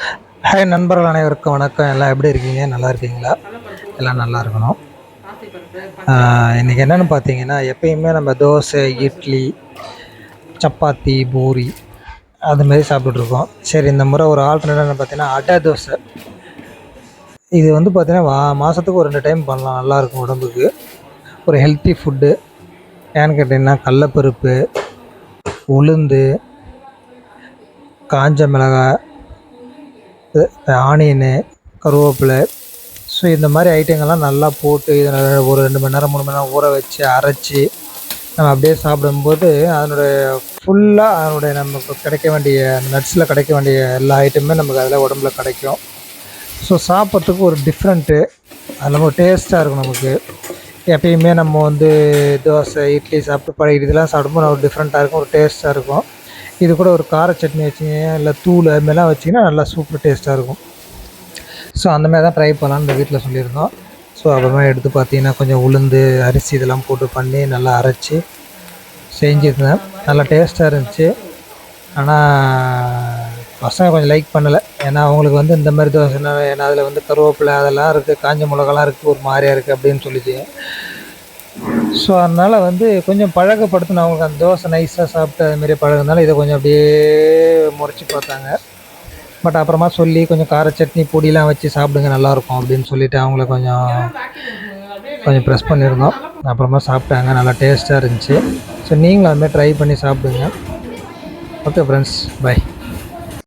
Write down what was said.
Hi நண்பர்கள் அனைவருக்கும் வணக்கம். எல்லாம் எப்படி இருக்கீங்க? நல்லா இருக்கீங்களா? எல்லாம் நல்லா இருக்கணும். இன்றைக்கி என்னென்னு பார்த்தீங்கன்னா எப்பயுமே நம்ம தோசை இட்லி சப்பாத்தி பூரி அது மாதிரி சரி இந்த முறை ஒரு ஆல்டர்னேட் பார்த்தீங்கன்னா அடை தோசை. இது வந்து பார்த்தீங்கன்னா வா மாதத்துக்கு ஒரு ரெண்டு டைம் பண்ணலாம். நல்லாயிருக்கும் உடம்புக்கு. ஒரு ஹெல்த்தி ஃபுட்டு ஏன்னு கேட்டிங்கன்னா கடலப்பருப்பு உளுந்து காஞ்ச மிளகாய் ஆனியனு கருவேப்பிலை. ஸோ இந்த மாதிரி ஐட்டங்கள்லாம் நல்லா போட்டு இதை ஒரு ரெண்டு மணி நேரம் மூணு மணி நேரம் ஊற வச்சு அரைச்சி நம்ம அப்படியே சாப்பிடும்போது அதனுடைய ஃபுல்லாக அதனுடைய நமக்கு கிடைக்க வேண்டிய நட்ஸில் கிடைக்க வேண்டிய எல்லா ஐட்டமுமே நமக்கு அதில் உடம்புல கிடைக்கும். ஸோ சாப்பிட்றதுக்கு ஒரு டிஃப்ரெண்ட்டு அது நம்ம டேஸ்ட்டாக இருக்கும் நமக்கு. எப்பயுமே நம்ம வந்து தோசை இட்லி சாப்பிட்டு பழைய இதெல்லாம் சாப்பிடும்போது ஒரு டிஃப்ரெண்ட்டாக இருக்கும் ஒரு டேஸ்ட்டாக இருக்கும். இது கூட ஒரு கார சட்னி வச்சிங்க இல்லை தூள் அது மாதிரிலாம் வச்சிங்கன்னா நல்லா சூப்பர் டேஸ்ட்டாக இருக்கும். ஸோ அந்த மாதிரி தான் ட்ரை பண்ணலான்னு இந்த வீட்டில் சொல்லியிருந்தோம். ஸோ அப்புறமா எடுத்து பார்த்தீங்கன்னா கொஞ்சம் உளுந்து அரிசி இதெல்லாம் போட்டு பண்ணி நல்லா அரைச்சி செஞ்சுருந்தேன். நல்லா டேஸ்ட்டாக இருந்துச்சு. ஆனால் பசங்க கொஞ்சம் லைக் பண்ணலை. ஏன்னா அவங்களுக்கு வந்து இந்த மாதிரி தோசைன்னா ஏன்னா அதில் வந்து கருவேப்பிலை அதெல்லாம் இருக்குது காஞ்ச மிளகாலாம் இருக்குது ஒரு மாதிரியாக இருக்குது அப்படின்னு சொல்லிச்சு. ஸோ அதனால் வந்து கொஞ்சம் பழக்கப்படுத்தணும் அவங்களுக்கு அந்த தோசை நைஸாக சாப்பிட்டு அதுமாரி பழகுனால இதை கொஞ்சம் அப்படியே முறைச்சி பார்த்தாங்க. பட் அப்புறமா சொல்லி கொஞ்சம் கார சட்னி பொடியெலாம் வச்சு சாப்பிடுங்க நல்லாயிருக்கும் அப்படின்னு சொல்லிவிட்டு அவங்கள கொஞ்சம் கொஞ்சம் ப்ரெஸ் பண்ணியிருந்தோம். அப்புறமா சாப்பிட்டாங்க நல்லா டேஸ்ட்டாக இருந்துச்சு. ஸோ நீங்களும் அதுமாதிரி ட்ரை பண்ணி சாப்பிடுங்க. Okay friends by